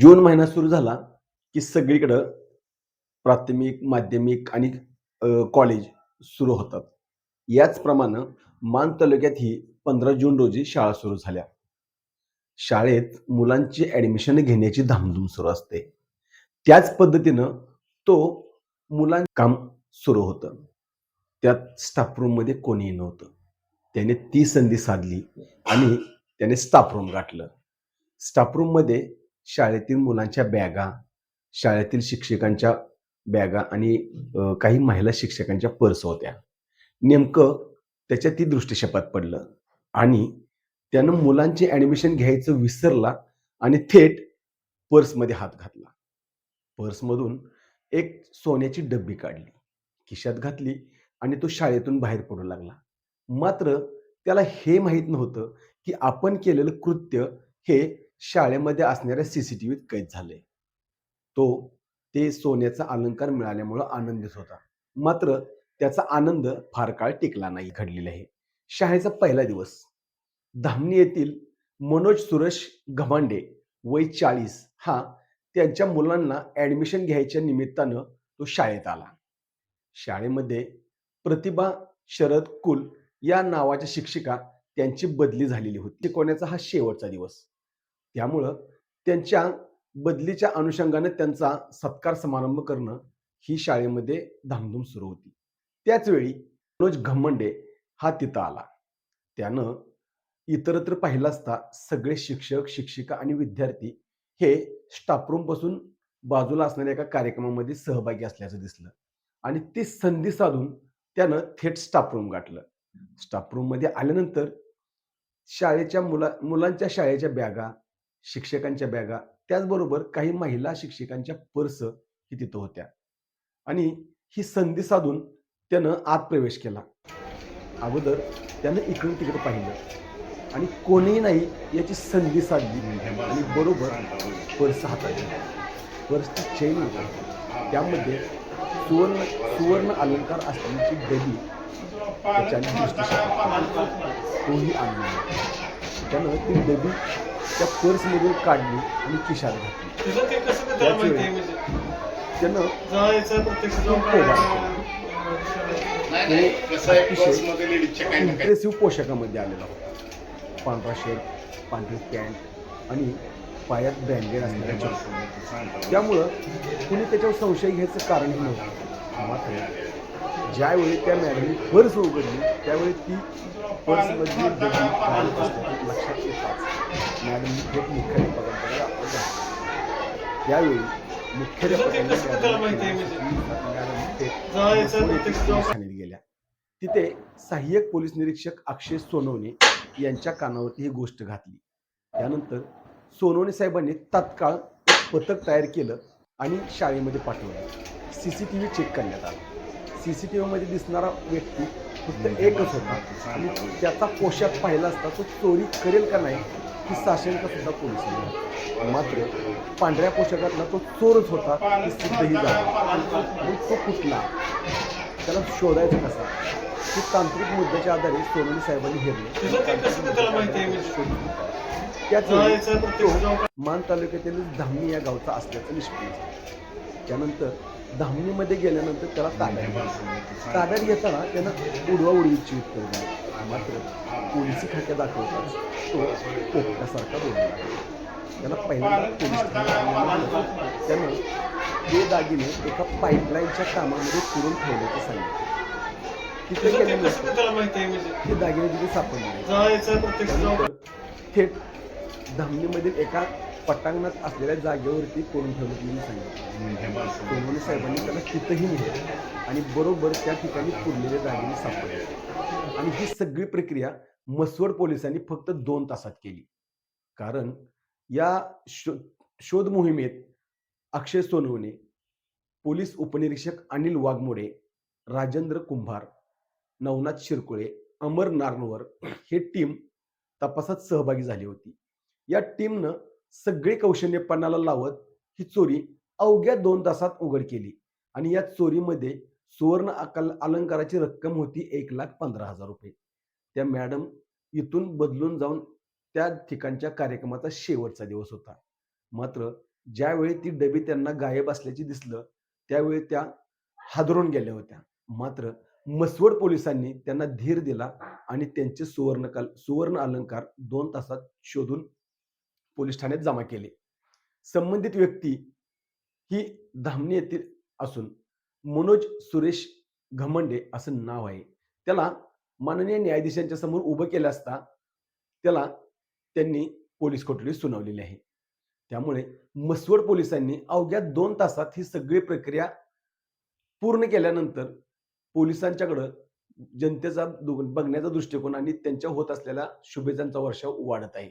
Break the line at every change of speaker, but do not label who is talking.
जून महिना सुरू झाला की सगळीकडं प्राथमिक माध्यमिक आणि कॉलेज सुरू होतात. याचप्रमाणे मान तालुक्यात ही पंधरा जून रोजी शाळा सुरू झाल्या. शाळेत मुलांची ॲडमिशन घेण्याची धामधूम सुरू असते. त्याच पद्धतीनं तो मुलां काम सुरू होतं. त्यात स्टाफ रूममध्ये कोणीही नव्हतं. त्याने ती संधी साधली आणि त्याने स्टाफ रूम गाठलं स्टाफ रूममध्ये शाळेतील मुलांच्या बॅगा शाळेतील शिक्षकांच्या बॅगा आणि काही महिला शिक्षकांच्या पर्स होत्या. नेमकं त्याच्या ती दृष्टिक्षेपात पडलं आणि त्यानं मुलांचे ॲडमिशन घ्यायचं विसरला आणि थेट पर्समध्ये हात घातला. पर्समधून एक सोन्याची डब्बी काढली खिशात घातली आणि तो शाळेतून बाहेर पडू लागला. मात्र त्याला हे माहीत नव्हतं की आपण केलेलं कृत्य हे शाळेमध्ये असणाऱ्या सीसीटीव्हीत कैद झाले तो ते सोन्याचा अलंकार मिळाल्यामुळं आनंदित होता. मात्र त्याचा आनंद फार काळ टिकला नाही घडलेला आहे. शाळेचा पहिला दिवस. धामणी येथील मनोज सुरेश घमांडे वय चाळीस हा त्यांच्या मुलांना ऍडमिशन घ्यायच्या निमित्तानं तो शाळेत आला. शाळेमध्ये प्रतिभा शरद कुल या नावाच्या शिक्षिका त्यांची बदली झालेली होती. शिकवण्याचा हा शेवटचा दिवस. त्यामुळं त्यांच्या बदलीच्या अनुषंगाने त्यांचा सत्कार समारंभ करणं ही शाळेमध्ये धामधूम सुरू होती. त्याचवेळी मनोज घमंडे हा तिथं आला. त्यानं इतरत्र पाहिलं असता सगळे शिक्षक शिक्षिका आणि विद्यार्थी हे स्टाफरूमपासून बाजूला असणाऱ्या एका कार्यक्रमामध्ये सहभागी असल्याचं दिसलं आणि ती संधी साधून त्यानं थेट स्टाफरूम गाठलं. स्टाफरूममध्ये आल्यानंतर शाळेच्या मुला मुलांच्या शाळेच्या बॅगा शिक्षकांच्या बॅगा. त्याचबरोबर काही महिला शिक्षकांच्या पर्स ही तिथं होत्या. आणि ही संधी साधून त्यानं आत प्रवेश केला. अगोदर त्यानं इकडून तिकडे पाहिलं. आणि कोणीही नाही याची संधी साधली. आणि बरोबर पर्स हातात पर्सची चैन त्यामध्ये सुवर्ण सुवर्ण अलंकार असल्याची डबी त्याच्या दृष्टी तोही आणला त्यानं ती डबी त्या पर्समधून काढली आणि खिशात घातली.
म्हणजे?
त्यानं
काही
इम्प्रेसिव्ह पोशाखामध्ये आलेला होता. पांढरा शर्ट पांढरी पॅन्ट आणि पायात ब्रँडेड असणाऱ्या चप्पल. त्यामुळं कुणी त्याच्यावर संशय घ्यायचं कारणही नव्हतं. मात्र ज्यावेळी त्या मॅडमनी पर्स उघडली त्यावेळी ती पर्समधली लक्षात येताच मॅडमनी थेट मुख्याध्यापकांकडे आपण त्यावेळी मुख्याध्यापकांनी गेल्या. तिथे सहाय्यक पोलीस निरीक्षक अक्षय सोनवणे यांच्या कानावरती ही गोष्ट घातली. त्यानंतर सोनवणे साहेबांनी तात्काळ पथक तयार केलं आणि शाळेमध्ये पाठवलं. C C T V check करण्यात आला. सी सी टी व्हीमध्ये दिसणारा व्यक्ती फक्त एकच होता. आणि त्याचा पोशाख पाहिला असता तो चोरी करेल का नाही ही साशंका सुद्धा पोलिसांनी मात्र पांढऱ्या पोशाखातला तो चोरच होता ही सिद्धही झाला. मग तो कुठला? त्याला शोधायचं कसा? ही तांत्रिक मुद्द्याच्या आधारे सोनवणे साहेबांनी हेरले त्याच मान तालुक्यातील धामणी या गावचा असल्याचं निष्पन्न झालं. त्यानंतर धामणीमध्ये गेल्यानंतर त्याला घेतलं. ताब्यात घेताना त्यानं उडवा उडवीची उत्तर मात्र पोलिसी खात्या दाखवताच तो पोपटासारखा बोलला. त्याला पहिल्यांदा पोलीस त्यानं ते दागिने एका पाईपलाईनच्या कामामध्ये पुरून ठेवल्याचं सांगितलं. तिथे गेल्यानंतर
म्हणजे?
ते दागिने तिथे सापडले. थेट धामणीमधील एका पटांगणात असलेल्या जागेवरती कोरून ठेवलं म्हणून सांगितलं. सोनवणे साहेबांनी त्याला तिथंही नेलं. आणि बरोबर त्या ठिकाणी पुरलेले दागिने सापडले. आणि ही सगळी प्रक्रिया मसवड पोलिसांनी फक्त दोन तासात केली. कारण या शो शोध मोहिमेत अक्षय सोनवणे पोलीस उपनिरीक्षक अनिल वाघमोडे राजेंद्र कुंभार नवनाथ शिरकुळे अमर नारनवर हे टीम तपासात सहभागी झाली होती. या टीमनं सगळी कौशल्य पणाला लावत ही चोरी अवघ्या दोन तासात उघड केली. आणि या चोरीमध्ये सुवर्ण अकल अलंकाराची रक्कम होती एक लाख पंधरा हजार रुपये. त्या मॅडम इथून बदलून जाऊन त्या ठिकाणच्या कार्यक्रमाचा शेवटचा दिवस होता. मात्र ज्यावेळी ती डबी त्यांना गायब असल्याची दिसलं त्यावेळी त्या हादरून गेल्या होत्या. मात्र मसवड पोलिसांनी त्यांना धीर दिला आणि त्यांचे सुवर्ण कल सुवर्ण अलंकार दोन तासात शोधून पोलीस ठाण्यात जमा केले. संबंधित व्यक्ती ही धामणी येथील असून मनोज सुरेश घमंडे असं नाव आहे. त्याला माननीय न्यायाधीशांच्या समोर उभं केलं असता त्याला त्यांनी पोलीस कोठडी सुनावलेली आहे. त्यामुळे मसवड पोलिसांनी अवघ्या दोन तासात ही सगळी प्रक्रिया पूर्ण केल्यानंतर पोलिसांच्याकडं जनतेचा बघण्याचा दृष्टिकोन आणि त्यांच्या होत असलेल्या शुभेच्छांचा वर्षाव वाढत आहे.